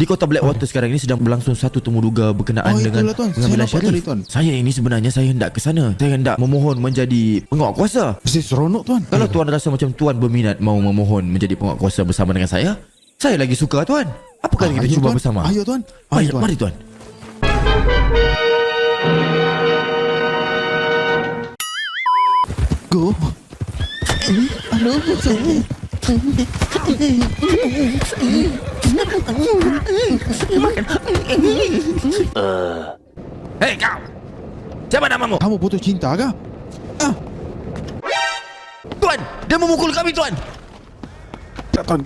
Di kota Blackwater sekarang ini sedang berlangsung satu temuduga berkenaan Oh, dengan tuan. Saya pengambilan nampak syarif. tuan. Saya ini sebenarnya saya hendak ke sana. Saya hendak memohon menjadi penguat kuasa. Mesti seronok tuan Kalau tuan rasa macam tuan berminat mau memohon menjadi penguat kuasa bersama dengan saya, saya lagi suka tuan. Apakah kita Ayo, cuba tuan. bersama? Ayo tuan Ayo tuan mari tuan. Go Aduh sakit. Hei kau! Siapa namamu? Kamu putus cinta kah? Ah Tuan! Dia memukul kami tuan! Tak tuan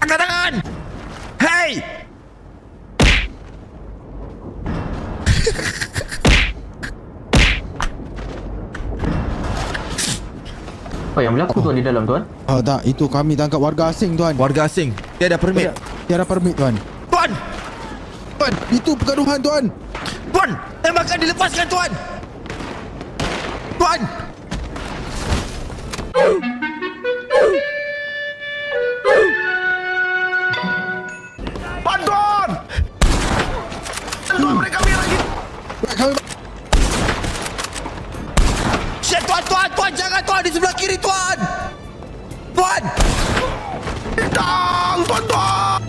Angkat tangan! Hei! Apa yang berlaku tuan di dalam tuan? Ah tak itu kami tangkap warga asing tuan Warga asing, tiada permit. Tiada permit tuan Tuan! Tuan Itu pergaduhan tuan Tuan! Tembakan dilepaskan tuan! Tuan! Bantuan! Bantuan mereka lagi! Kami tuan, jangan tuan, di sebelah kiri tuan! Tuan! Lintang, tuan, tuan!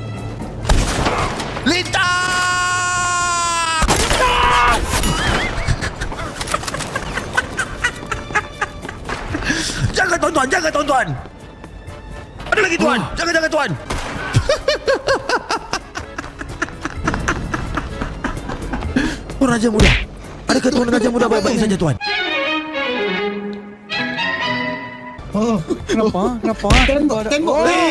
Lintang! Jangan tuan, tuan, jangan tuan, tuan! Ada lagi tuan, jangan, jangan tuan! Tuan Raja Muda, adakah tuan Raja Muda baik-baik saja tuan? เออ กระป๋องกระป๋องเต้นบอกเต้นกเฮ้